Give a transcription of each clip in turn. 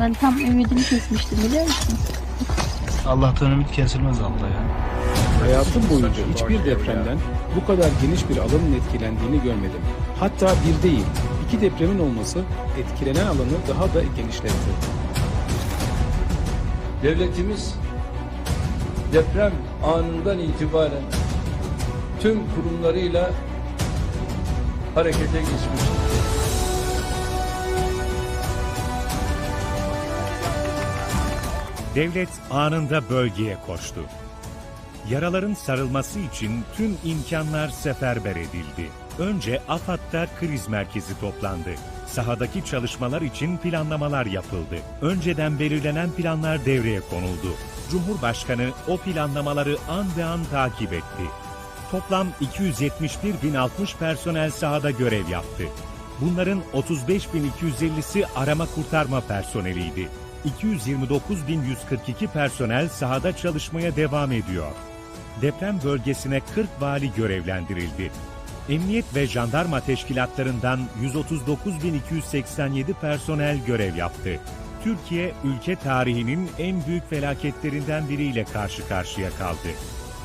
Ben tam ümidimi kesmiştim biliyor musun? Allah'tan ümit kesilmez abla ya. Hayatım boyunca hiçbir depremden bu kadar geniş bir alanın etkilendiğini görmedim. Hatta bir değil, iki depremin olması etkilenen alanı daha da genişletti. Devletimiz deprem anından itibaren tüm kurumlarıyla harekete geçmiştir. Devlet anında bölgeye koştu. Yaraların sarılması için tüm imkanlar seferber edildi. Önce AFAD'da kriz merkezi toplandı. Sahadaki çalışmalar için planlamalar yapıldı. Önceden belirlenen planlar devreye konuldu. Cumhurbaşkanı o planlamaları an be an takip etti. Toplam 271.060 personel sahada görev yaptı. Bunların 35.250'si arama kurtarma personeliydi. 229.142 personel sahada çalışmaya devam ediyor. Deprem bölgesine 40 vali görevlendirildi. Emniyet ve jandarma teşkilatlarından 139.287 personel görev yaptı. Türkiye, ülke tarihinin en büyük felaketlerinden biriyle karşı karşıya kaldı.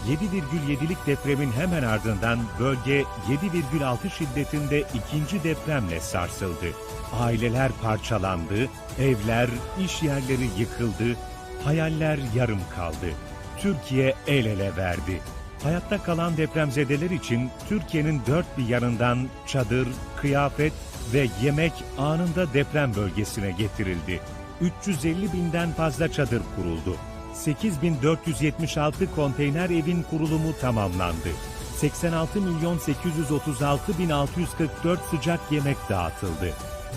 7,7'lik depremin hemen ardından bölge 7,6 şiddetinde ikinci depremle sarsıldı. Aileler parçalandı, evler, iş yerleri yıkıldı, hayaller yarım kaldı. Türkiye el ele verdi. Hayatta kalan depremzedeler için Türkiye'nin dört bir yanından çadır, kıyafet ve yemek anında deprem bölgesine getirildi. 350 binden fazla çadır kuruldu. 8476 konteyner evin kurulumu tamamlandı. 86 milyon 836 bin 644 sıcak yemek dağıtıldı.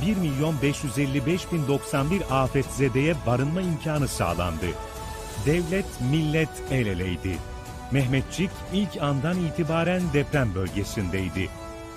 1 milyon 555 bin 91 afetzedeye barınma imkanı sağlandı. Devlet, millet el eleydi. Mehmetçik ilk andan itibaren deprem bölgesindeydi.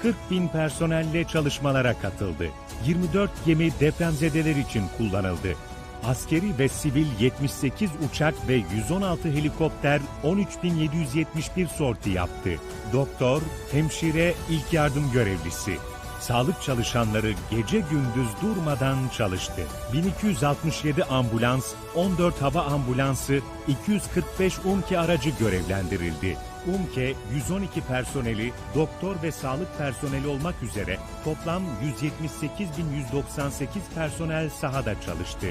40 bin personelle çalışmalara katıldı. 24 gemi depremzedeler için kullanıldı. Askeri ve sivil 78 uçak ve 116 helikopter 13.771 sorti yaptı. Doktor, hemşire, ilk yardım görevlisi. Sağlık çalışanları gece gündüz durmadan çalıştı. 1267 ambulans, 14 hava ambulansı, 245 UMKE aracı görevlendirildi. UMKE 112 personeli, doktor ve sağlık personeli olmak üzere toplam 178.198 personel sahada çalıştı.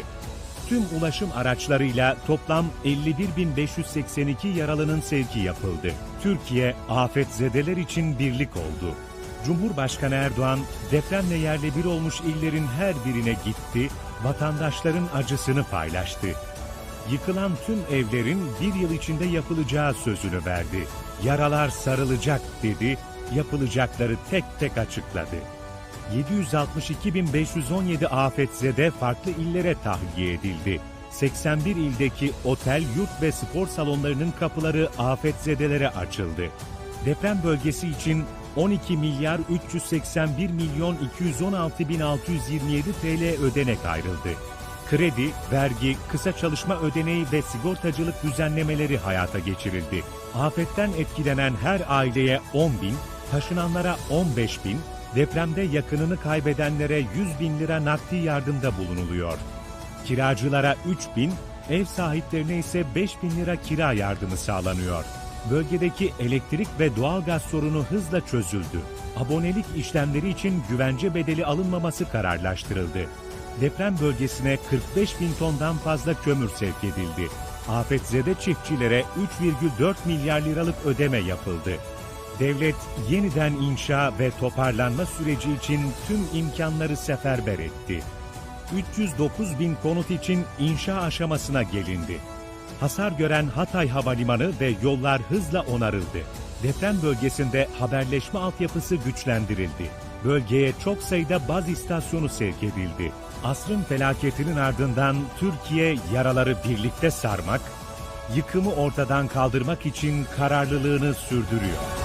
Tüm ulaşım araçlarıyla toplam 51.582 yaralının sevki yapıldı. Türkiye afetzedeler için birlik oldu. Cumhurbaşkanı Erdoğan depremle yerle bir olmuş illerin her birine gitti, vatandaşların acısını paylaştı. Yıkılan tüm evlerin bir yıl içinde yapılacağı sözünü verdi. Yaralar sarılacak dedi, yapılacakları tek tek açıkladı. 762.517 afetzede farklı illere tahliye edildi. 81 ildeki otel, yurt ve spor salonlarının kapıları afetzedelere açıldı. Deprem bölgesi için 12 milyar 381 milyon 216 bin 627 TL ödenek ayrıldı. Kredi, vergi, kısa çalışma ödeneği ve sigortacılık düzenlemeleri hayata geçirildi. Afetten etkilenen her aileye 10 bin, taşınanlara 15 bin, depremde yakınını kaybedenlere 100 bin lira nakdi yardımda bulunuluyor. Kiracılara 3 bin, ev sahiplerine ise 5 bin lira kira yardımı sağlanıyor. Bölgedeki elektrik ve doğalgaz sorunu hızla çözüldü. Abonelik işlemleri için güvence bedeli alınmaması kararlaştırıldı. Deprem bölgesine 45 bin tondan fazla kömür sevk edildi. Afetzede çiftçilere 3,4 milyar liralık ödeme yapıldı. Devlet yeniden inşa ve toparlanma süreci için tüm imkanları seferber etti. 309 bin konut için inşa aşamasına gelindi. Hasar gören Hatay Havalimanı ve yollar hızla onarıldı. Deprem bölgesinde haberleşme altyapısı güçlendirildi. Bölgeye çok sayıda baz istasyonu sevk edildi. Asrın felaketinin ardından Türkiye yaraları birlikte sarmak, yıkımı ortadan kaldırmak için kararlılığını sürdürüyor.